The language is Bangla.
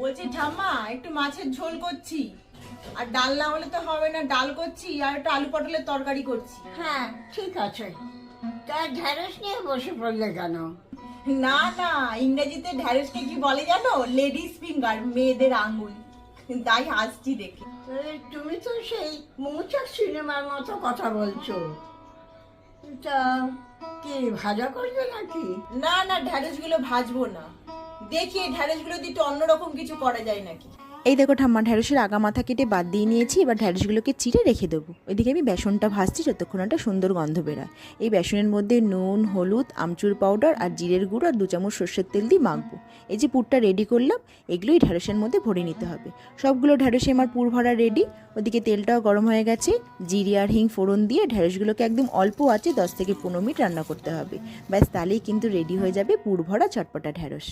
বলছি ঠাম্মা একটু মাছের ঝোল করছি। আর ডাল না হলে তো হবে না ডাল করছি আর একটু আলু পটলের তরকারি করছি। হ্যাঁ ঠিক আছে। তা ঢেঁড়স নিয়ে বসে পড়লে কেন? না না ইংরেজিতে ঢ্যাঁড়সকে কি বলে জানো? লেডিস ফিঙ্গার মেয়েদের আঙ্গুল। তাই হাসছি দেখে। তুমি তো সেই মৌচাক সিনেমার মতো কথা বলছো। তা কি ভাজা করবে নাকি? না না ঢ্যাঁড়সগুলো ভাজবো না। দেখি এই ঢ্যাঁড়সগুলো দিয়ে অন্যরকম কিছু করা যায় নাকি? এই দেখো ঠাম্মা ঢ্যাঁড়সের আগা মাথা কেটে বাদ দিয়ে নিয়েছি, এবার ঢ্যাঁড়সগুলোকে চিড়ে রেখে দেবো। ওইদিকে আমি বেসনটা ভাজছি যতক্ষণ একটা সুন্দর গন্ধ বেরায়। এই বেসনের মধ্যে নুন, হলুদ, আমচুর পাউডার আর জিরের গুঁড়ো আর দু চামচ সর্ষের তেল দিয়ে মাখবো। এই যে পুরটা রেডি করলাম, এগুলোই ঢ্যাঁড়সের মধ্যে ভরে নিতে হবে। সবগুলো ঢ্যাঁড়সে আমার পুর ভরা রেডি ওদিকে তেলটাও গরম হয়ে গেছে। জিরে আর হিং ফোড়ন দিয়ে ঢ্যাঁড়সগুলোকে একদম অল্প আছে দশ থেকে পনেরো মিনিট রান্না করতে হবে। ব্যাস, তাহলেই কিন্তু রেডি হয়ে যাবে পুর ভরা চটপটা ঢ্যাঁড়স